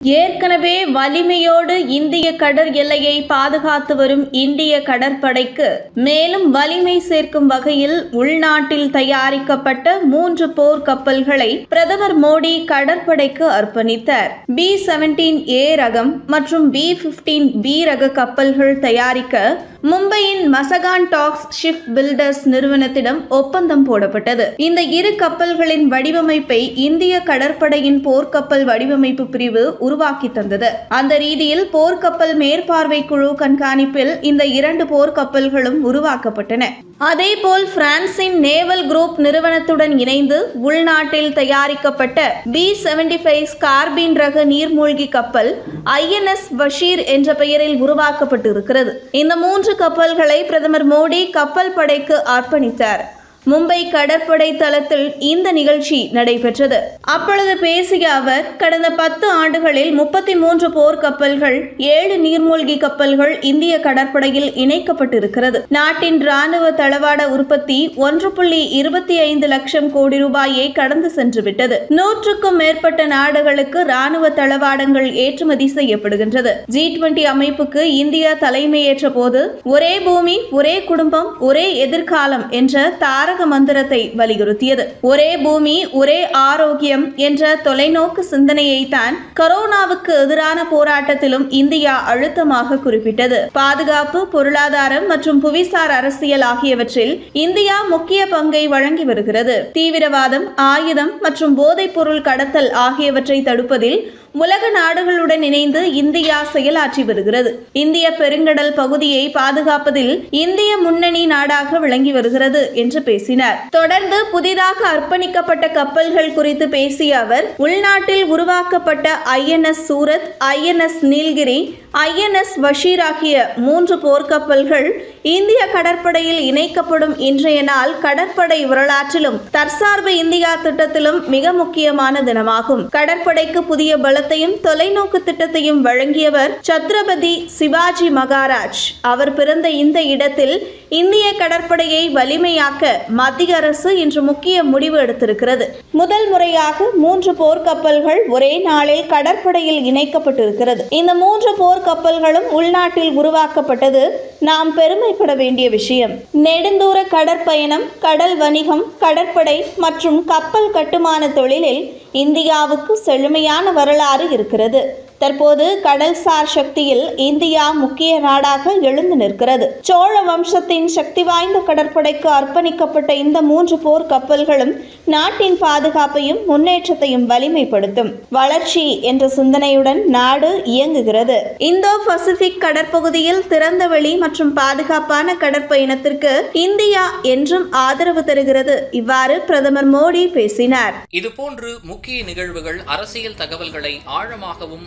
ஏற்கனவே வலிமையோடு இந்திய கடற் எல்லையை பாதுகாத்து வரும் இந்திய கடற்படைக்கு மேலும் வலிமை சேர்க்கும் வகையில் உள்நாட்டில் தயாரிக்கப்பட்ட மூன்று போர் கப்பல்களை பிரதமர் மோடி கடற்படைக்கு அர்ப்பணித்தார். பி செவன்டீன் ஏ ரகம் மற்றும் பி பிப்டீன் பி ரக கப்பல்கள் தயாரிக்க மும்பையின் மசகான் டாக்ஸ் ஷிப் பில்டர்ஸ் நிறுவனத்திடம் ஒப்பந்தம் போடப்பட்டது. இந்த இரு கப்பல்களின் வடிவமைப்பை இந்திய கடற்படையின் போர்க்கப்பல் வடிவமைப்பு பிரிவு உருவாக்கி தந்தது. அந்த ரீதியில் போர்க்கப்பல் மேற்பார்வை குழு கண்காணிப்பில் இந்த இரண்டு போர்க்கப்பல்களும் உருவாக்கப்பட்டன. அதேபோல் பிரான்சின் நேவல் குரூப் நிறுவனத்துடன் இணைந்து உள்நாட்டில் தயாரிக்கப்பட்ட பி செவன்டி ஃபைவ் ஸ்கார்பின் ரக நீர்மூழ்கி கப்பல் ஐஎன்எஸ் பஷீர் என்ற பெயரில் உருவாக்கப்பட்டு இருக்கிறது இந்த மூன்று கப்பல்களை பிரதமர் மோடி கப்பல் படைக்கு அர்ப்பணித்தார். மும்பை கடற்படை தளத்தில் இந்த நிகழ்ச்சி நடைபெற்றது. அப்பொழுது பேசிய அவர் கடந்த பத்து ஆண்டுகளில் முப்பத்தி மூன்று போர் கப்பல்கள் ஏழு நீர்மூழ்கி கப்பல்கள் இந்திய கடற்படையில் இணைக்கப்பட்டிருக்கிறது. நாட்டின் ராணுவ தளவாட உற்பத்தி ஒன்று புள்ளி இருபத்தி ஐந்து லட்சம் கோடி ரூபாயை கடந்து சென்றுவிட்டது. நூற்றுக்கும் மேற்பட்ட நாடுகளுக்கு ராணுவ தளவாடங்கள் ஏற்றுமதி செய்யப்படுகின்றது. ஜி டுவெண்டி அமைப்புக்கு இந்தியா தலைமையேற்ற போது ஒரே பூமி ஒரே குடும்பம் ஒரே எதிர்காலம் என்ற தாரக மந்திரத்தை வலியுறுத்தியது. ஒரே பூமி ஒரே ஆரோக்கியம் என்ற தொலைநோக்கு சிந்தனையை தான் கரோனாவுக்கு எதிரான போராட்டத்திலும் இந்தியா அழுத்தமாக குறிப்பிட்டது. பாதுகாப்பு பொருளாதாரம் மற்றும் புவிசார் அரசியல் ஆகியவற்றில் இந்தியா முக்கிய பங்கை வழங்கி வருகிறது. தீவிரவாதம் ஆயுதம் மற்றும் போதைப் பொருள் கடத்தல் ஆகியவற்றை தடுப்பதில் உலக நாடுகளுடன் இணைந்து இந்தியா செயலாற்றி வருகிறது. இந்திய பெருங்கடல் பகுதியை பாதுகாப்பதில் இந்திய முன்னணி நாடாக விளங்கி வருகிறது என்று பேசினார். தொடர்ந்து புதிதாக அர்ப்பணிக்கப்பட்ட கப்பல்கள் குறித்து பேசிய அவர் உள்நாட்டில் உருவாக்கப்பட்ட INS Surat INS Nilgiri INS Basheer ஆகிய மூன்று போர்க்கப்பல்கள் இந்திய கடற்படையில் இணைக்கப்படும் இன்றைய நாள் கடற்படை வரலாற்றிலும் தற்சார்பு இந்தியா திட்டத்திலும் மிக முக்கியமான தினமாகும். கடற்படைக்கு புதிய பல நலத்தையும் தொலைநோக்கு திட்டத்தையும் வழங்கியவர் சத்ரபதி சிவாஜி மகாராஜ். அவர் பிறந்த இந்த இடத்தில் இந்திய கடற்படையை வலிமையாக்க மத்திய அரசு இன்று முக்கிய முடிவு எடுத்திருக்கிறது. முதல் முறையாக மூன்று போர்க்கப்பல்கள் ஒரே நாளில் கடற்படையில் இணைக்கப்பட்டிருக்கிறது. இந்த மூன்று போர்க்கப்பல்களும் உள்நாட்டில் உருவாக்கப்பட்டது நாம் பெருமைப்பட வேண்டிய விஷயம். நெடுந்தூர கடற்பயணம் கடல் வணிகம் கடற்படை மற்றும் கப்பல் கட்டுமான தொழிலில் இந்தியாவுக்கு செழுமையான வரலாறு இருக்கிறது. தற்போது கடல்சார் சக்தியில் இந்தியா முக்கிய நாடாக எழுந்து நிற்கிறது. சோழ வம்சத்தின் சக்தி வாய்ந்த கடற்படைக்கு அர்ப்பணிக்கப்பட்ட இந்த மூன்று போர் கப்பல்களும் நாட்டின் பாதுகாப்பையும் முன்னேற்றத்தையும் வலிமைப்படுத்தும். வளர்ச்சி என்ற சிந்தனையுடன் நாடு இயங்குகிறது. இந்தோ பசிபிக் கடற்பகுதியில் திறந்தவெளி மற்றும் பாதுகாப்பான கடற்பயணத்திற்கு இந்தியா என்றும் ஆதரவு தருகிறது. இவ்வாறு பிரதமர் மோடி பேசினார். இதுபோன்று முக்கிய நிகழ்வுகள் அரசியல் தகவல்களை ஆழமாகவும்